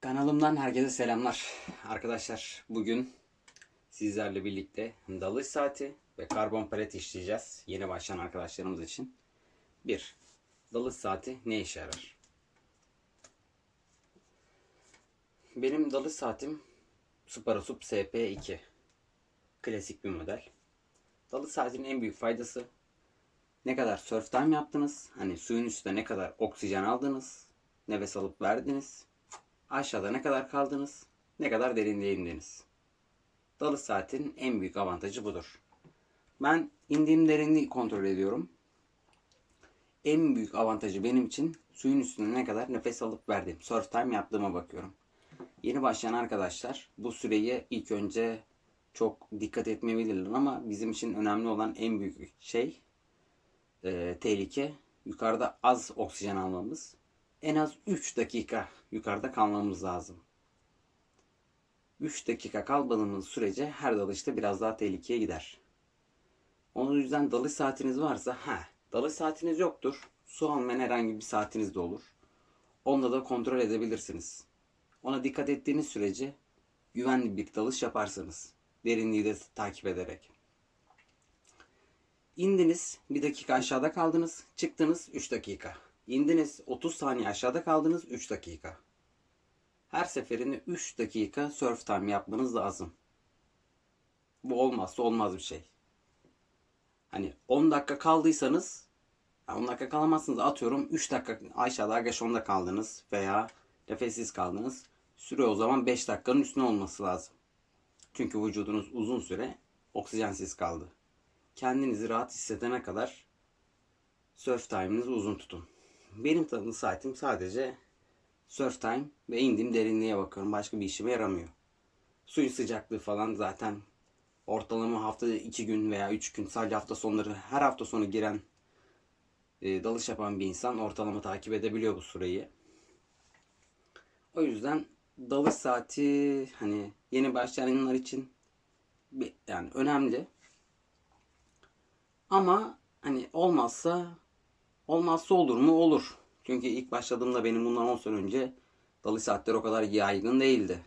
Kanalımdan herkese selamlar. Arkadaşlar bugün sizlerle birlikte dalış saati ve karbon palet işleyeceğiz. Yeni başlayan arkadaşlarımız için. 1. Dalış saati ne işe yarar? Benim dalış saatim Suparasup SP2. Klasik bir model. Dalış saatinin en büyük faydası ne kadar surf time yaptınız, hani suyun üstünde ne kadar oksijen aldınız, nefes alıp verdiniz, aşağıda ne kadar kaldınız, ne kadar derinliğe indiniz. Dalış saatin en büyük avantajı budur. Ben indiğim derinliği kontrol ediyorum. En büyük avantajı benim için suyun üstünde ne kadar nefes alıp verdim. Surf time yaptığıma bakıyorum. Yeni başlayan arkadaşlar bu süreyi ilk önce çok dikkat etmeyebilirler ama bizim için önemli olan en büyük şey e, tehlike yukarıda az oksijen almamız. En az 3 dakika yukarıda kalmamız lazım. 3 dakika kalmadığımız sürece her dalışta biraz daha tehlikeye gider. Onun yüzden dalış saatiniz varsa ha dalış saatiniz yoktur. Su almayan herhangi bir saatiniz de olur. Onda da kontrol edebilirsiniz. Ona dikkat ettiğiniz sürece güvenli bir dalış yaparsınız. Derinliği de takip ederek. İndiniz, bir dakika aşağıda kaldınız, çıktınız 3 dakika. İndiniz 30 saniye aşağıda kaldınız 3 dakika. Her seferinde 3 dakika surf time yapmanız lazım. Bu olmazsa olmaz bir şey. Hani 10 dakika kaldıysanız 10 dakika kalamazsınız atıyorum 3 dakika aşağıda agaşonda kaldınız veya nefessiz kaldınız. Süre o zaman 5 dakikanın üstüne olması lazım. Çünkü vücudunuz uzun süre oksijensiz kaldı. Kendinizi rahat hissedene kadar surf time'ınızı uzun tutun. Benim tadım saatim sadece surf time ve indiğim derinliğe bakıyorum. Başka bir işime yaramıyor. Suyun sıcaklığı falan zaten ortalama haftada 2 gün veya 3 gün sadece hafta sonları her hafta sonu giren e, dalış yapan bir insan ortalama takip edebiliyor bu süreyi. O yüzden dalış saati hani yeni başlayanlar için bir, yani önemli. Ama hani olmazsa olmazsa olur mu? Olur. Çünkü ilk başladığımda benim bundan 10 sene önce dalış saatleri o kadar yaygın değildi.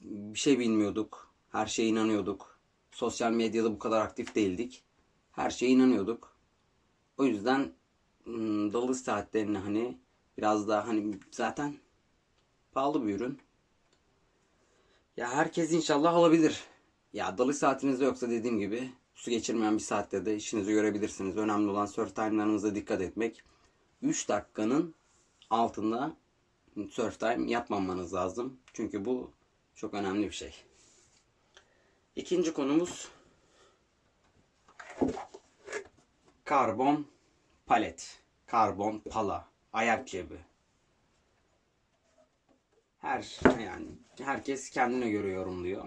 Bir şey bilmiyorduk. Her şeye inanıyorduk. Sosyal medyada bu kadar aktif değildik. Her şeye inanıyorduk. O yüzden ım, dalış saatlerini hani biraz daha hani zaten pahalı bir ürün. Ya herkes inşallah alabilir. Ya dalış saatiniz de yoksa dediğim gibi su geçirmeyen bir saatte de işinizi görebilirsiniz. Önemli olan surf time'larınıza dikkat etmek. 3 dakikanın altında surf time yapmamanız lazım. Çünkü bu çok önemli bir şey. İkinci konumuz karbon palet. Karbon pala. Ayak cebi. Her yani herkes kendine göre yorumluyor.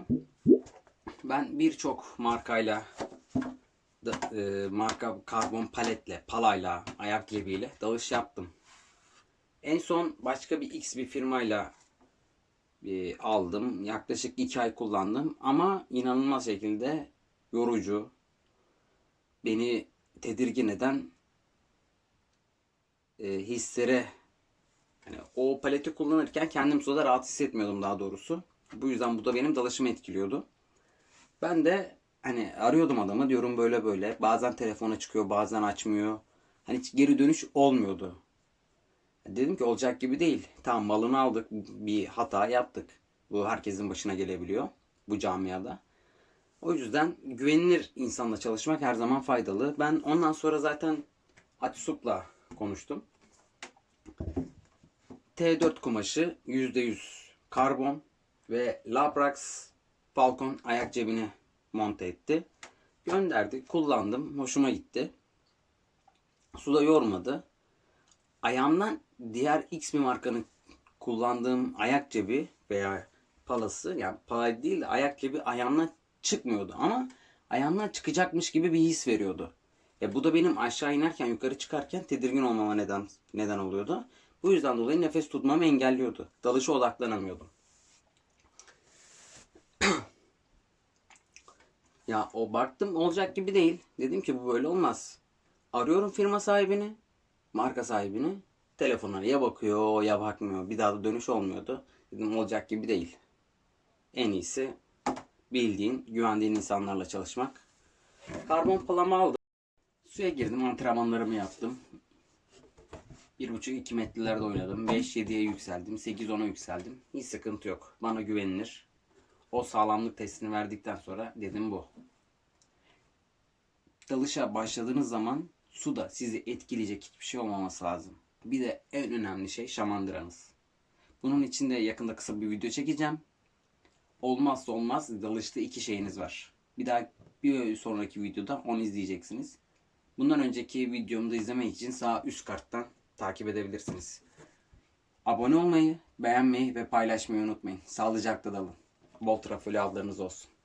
Ben birçok markayla e, marka karbon paletle, palayla, ayak cebiyle dalış yaptım. En son başka bir X bir firmayla e, aldım. Yaklaşık 2 ay kullandım ama inanılmaz şekilde yorucu, beni tedirgin eden e, hislere yani o paleti kullanırken kendim suda rahat hissetmiyordum daha doğrusu. Bu yüzden bu da benim dalışımı etkiliyordu. Ben de hani arıyordum adamı diyorum böyle böyle. Bazen telefona çıkıyor bazen açmıyor. Hani hiç geri dönüş olmuyordu. Dedim ki olacak gibi değil. Tamam malını aldık bir hata yaptık. Bu herkesin başına gelebiliyor bu camiada. O yüzden güvenilir insanla çalışmak her zaman faydalı. Ben ondan sonra zaten Atisup'la konuştum. T4 kumaşı %100 karbon ve Labrax Falcon ayak cebine monte etti. Gönderdi. Kullandım. Hoşuma gitti. Suda yormadı. Ayağımdan diğer X bir markanın kullandığım ayak cebi veya palası yani pala değil de ayak cebi ayağımdan çıkmıyordu ama ayağımdan çıkacakmış gibi bir his veriyordu. E bu da benim aşağı inerken yukarı çıkarken tedirgin olmama neden neden oluyordu. Bu yüzden dolayı nefes tutmamı engelliyordu. Dalışa odaklanamıyordum. Ya o baktım olacak gibi değil. Dedim ki bu böyle olmaz. Arıyorum firma sahibini, marka sahibini. Telefonlara ya bakıyor ya bakmıyor. Bir daha da dönüş olmuyordu. Dedim olacak gibi değil. En iyisi bildiğin, güvendiğin insanlarla çalışmak. Karbon palamı aldım. Suya girdim, antrenmanlarımı yaptım. 1.5-2 metrelerde oynadım. 5-7'ye yükseldim. 8-10'a yükseldim. Hiç sıkıntı yok. Bana güvenilir. O sağlamlık testini verdikten sonra dedim bu. Dalışa başladığınız zaman suda sizi etkileyecek hiçbir şey olmaması lazım. Bir de en önemli şey şamandıranız. Bunun için de yakında kısa bir video çekeceğim. Olmazsa olmaz dalışta iki şeyiniz var. Bir daha bir sonraki videoda onu izleyeceksiniz. Bundan önceki videomu da izlemek için sağ üst karttan takip edebilirsiniz. Abone olmayı, beğenmeyi ve paylaşmayı unutmayın. Sağlıcakla dalın. volto a folha nos Osso.